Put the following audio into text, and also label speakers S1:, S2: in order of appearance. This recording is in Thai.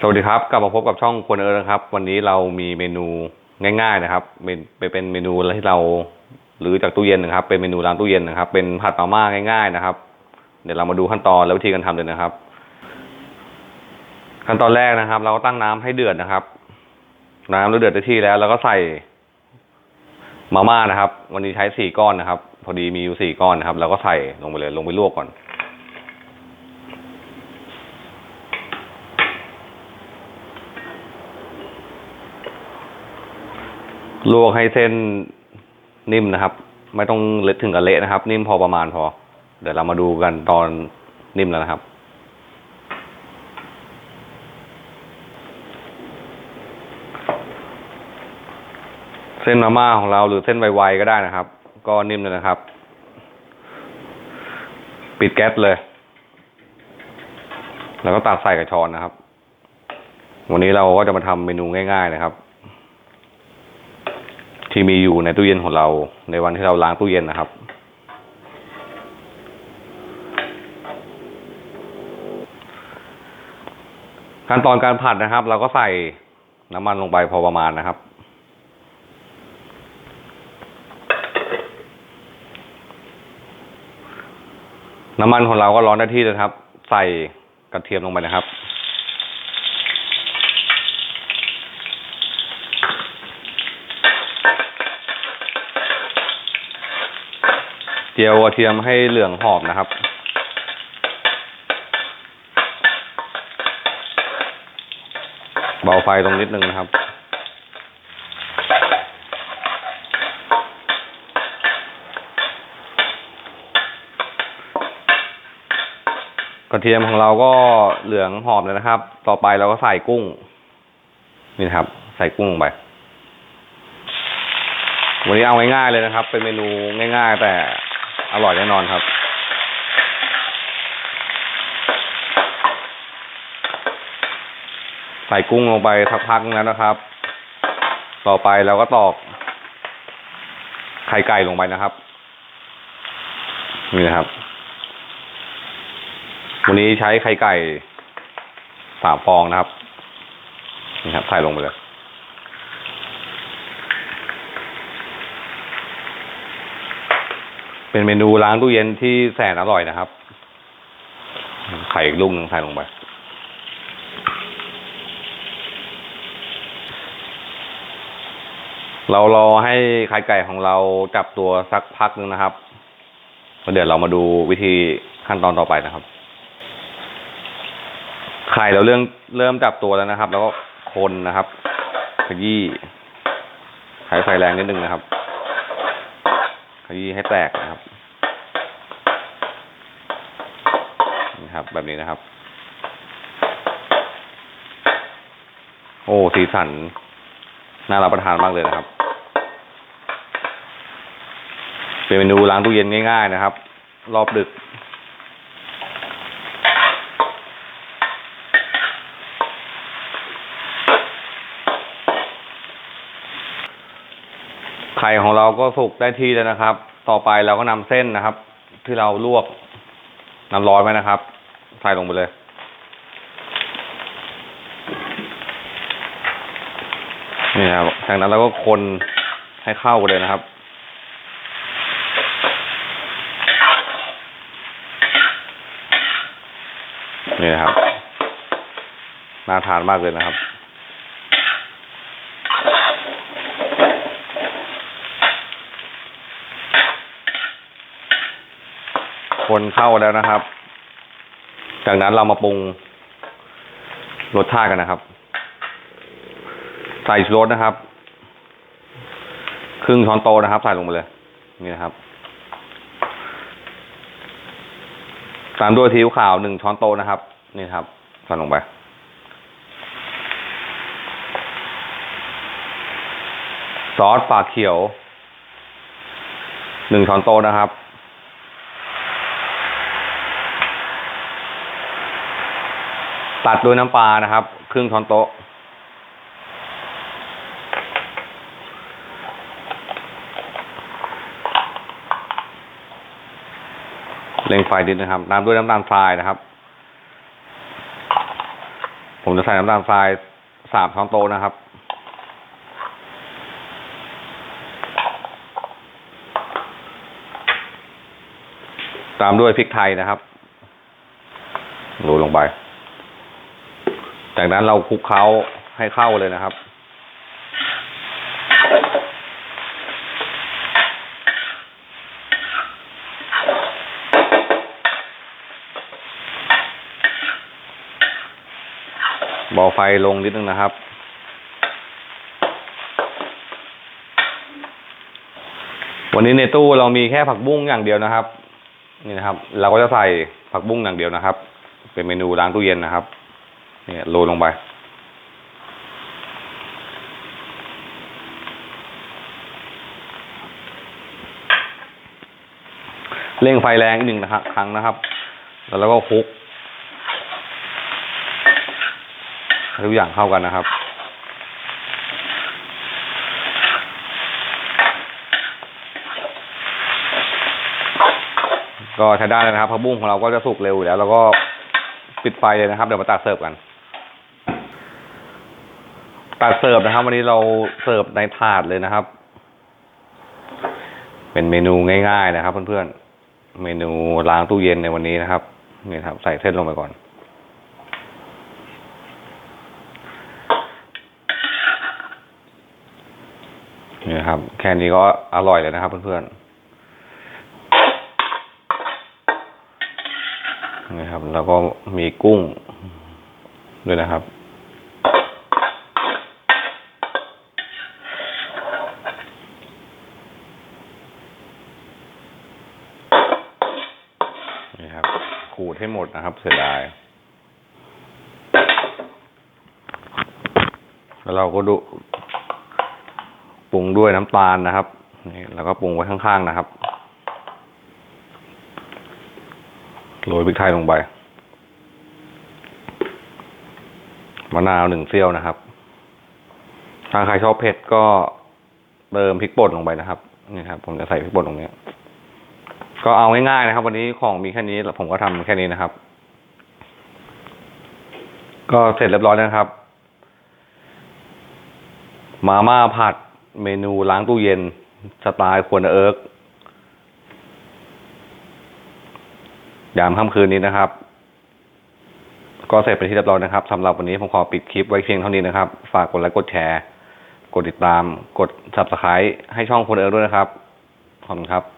S1: สวัสดีครับ กลับมาพบกับช่องควรเอิร์นะครับ วันนี้เรามีเมนูง่าย ๆ นะครับ เป็นเป็นเมนูที่เราหรือจากตู้เย็นนะครับ เป็นเมนูร้านตู้เย็นนะครับ เป็นผัดมาม่าง่าย ๆ นะครับ เดี๋ยวเรามาดูขั้นตอนและวิธีการทำเลยนะครับ ขั้นตอนแรกนะครับ เราก็ตั้งน้ำให้เดือดนะครับ น้ำเดือดได้ที่แล้วเราก็ใส่มาม่านะครับ วันนี้ใช้สี่ก้อนนะครับ พอดีมีอยู่สี่ก้อนนะครับเราก็ใส่ลงไปเลยลงไปลวกก่อน ลวกให้เส้นนิ่มนะครับ ไม่ต้องเละถึงกับเละนะครับ นิ่มพอประมาณพอ เดี๋ยวเรามาดูกันตอนนิ่มแล้วนะครับ เส้นมาม่าของเราหรือเส้นไวๆก็ได้นะครับ ก็นิ่มเลยนะครับ ปิดแก๊สเลย แล้วก็ตักใส่กระชอนนะครับ วันนี้เราก็จะมาทำเมนูง่าย ๆ นะครับ ที่มีอยู่ในตู้เย็นของเราในวันที่เราล้างตู้เย็นนะครับ ขั้นตอนการผัดนะครับ เราก็ใส่น้ำมันลงไปพอประมาณนะครับ น้ำมันของเราก็ร้อนได้ที่เลยครับ ใส่กระเทียมลงไปนะครับ เจียวกระเทียมให้เหลืองหอมนะครับ เบาไฟตรงนิดนึงนะครับ กระเทียมของเราก็เหลืองหอมเลยนะครับ ต่อไปเราก็ใส่กุ้ง นี่นครับ ใส่กุ้งลงไปวันนี้เอาง่ายๆเลยนะครับ เป็นเมนูง่าย ๆ แต่ อร่อยแน่นอนครับ ใส่กุ้งลงไปสักพักนึงแล้วนะครับ ต่อไปเราก็ตอกไข่ไก่ลงไปนะครับ นี่นะครับ วันนี้ใช้ไข่ไก่สามฟองนะครับ นี่ครับ ใส่ลงไปเลย เป็นเมนูล้างตู้เย็นที่แสนอร่อยนะครับ ไข่อีกลูกหนึ่งใส่ลงไป เรารอให้ไข่ไก่ของเราจับตัวสักพักหนึ่งนะครับเดี๋ยวเรามาดูวิธีขั้นตอนต่อไปนะครับ ไข่เราเริ่มเริ่มจับตัวแล้วนะครับ แล้วก็คนนะครับ ขยี้ใช้ไฟแรงนิดนึงนะครับ ขยี้ให้แตกนะครับนี่ครับ แบบนี้นะครับ โอ้สีสันน่ารับประทานมากเลยนะครับ เป็นเมนูล้างตู้เย็นง่าย ๆ นะครับ รอบดึก ไข่ของเราก็สุกได้ที่แล้วนะครับ ต่อไปเราก็นำเส้นนะครับ ที่เราลวกน้ำร้อนไว้นะครับ ใส่ลงไปเลย นี่นะครับจากนั้นเราก็คนให้เข้ากันเลยนะครับนี่นะครับน่าทานมากเลยนะครับ คนเข้าแล้วนะครับ จากนั้นเรามาปรุงรสชาติกันนะครับ ใส่ชูรสนะครับ ครึ่งช้อนโตนะครับ ใส่ลงไปเลย นี่นะครับ ตามด้วยซีอิ๊วขาวหนึ่งช้อนโตนะครับ นี่ครับ ใส่ลงไปซอสฝาเขียวหนึ่งช้อนโต๊ะนะครับ ตัดด้วยน้ำปลานะครับ ครึ่งช้อนโต๊ะ เร่งไฟนิดนะครับตามด้วยน้ำตาลทรายนะครับ ผมจะใส่น้ำตาลทรายสามช้อนโต๊ะนะครับตามด้วยพริกไทยนะครับโรยลงไป จากนั้นเราคลุกเคล้าให้เข้าเลยนะครับ เบาไฟลงนิดนึงนะครับ วันนี้ในตู้เรามีแค่ผักบุ้งอย่างเดียวนะครับ นี่นะครับ เราก็จะใส่ผักบุ้งอย่างเดียวนะครับ เป็นเมนูล้างตู้เย็นนะครับ เนี่ยโรยลงไปเร่งไฟแรงอีกหนึ่งนะครับครั้งนะครับ แล้วเราก็คลุกทุกอย่างเข้ากันนะครับ ก็ใช้ได้เลยนะครับผักบุ้งของเราก็จะสุกเร็วอยู่แล้ว แล้วก็ปิดไฟเลยนะครับ เดี๋ยวมาตักเสิร์ฟกัน ตักเสิร์ฟนะครับ วันนี้เราเสิร์ฟในถาดเลยนะครับ เป็นเมนูง่ายๆนะครับ เพื่อนๆ เมนูล้างตู้เย็นในวันนี้นะครับนี่ครับ ใส่เส้นลงไปก่อน นี่ครับ แค่นี้ก็อร่อยเลยนะครับ เพื่อนๆนี่ครับ แล้วก็มีกุ้งด้วยนะครับ นี่ครับ ขูดให้หมดนะครับ เสียดาย แล้วเราก็ดูปรุงด้วยน้ำตาลนะครับ นี่แล้วก็ปรุงไว้ข้างๆนะครับ โรยพริกไทยลงไป มะนาวหนึ่งเสี้ยวนะครับ ถ้าใครชอบเผ็ดก็เติมพริกป่นลงไปนะครับ นี่ครับ ผมจะใส่พริกป่นตรงนี้ ก็เอาง่ายๆนะครับ วันนี้ของมีแค่นี้ผมก็ทำแค่นี้นะครับ ก็เสร็จเรียบร้อยแล้วนะครับ มาม่าผัดเมนูล้างตู้เย็นสไตล์ควนเอิร์กยามค่ำคืนนี้นะครับ ก็เสร็จเป็นที่เรียบร้อยนะครับสำหรับวันนี้ผมขอปิดคลิปไว้เพียงเท่านี้นะครับ ฝากกดไลค์กดแชร์ กดติดตาม กด subscribe ให้ช่องคนเอิร์กด้วยนะครับ ขอบคุณครับ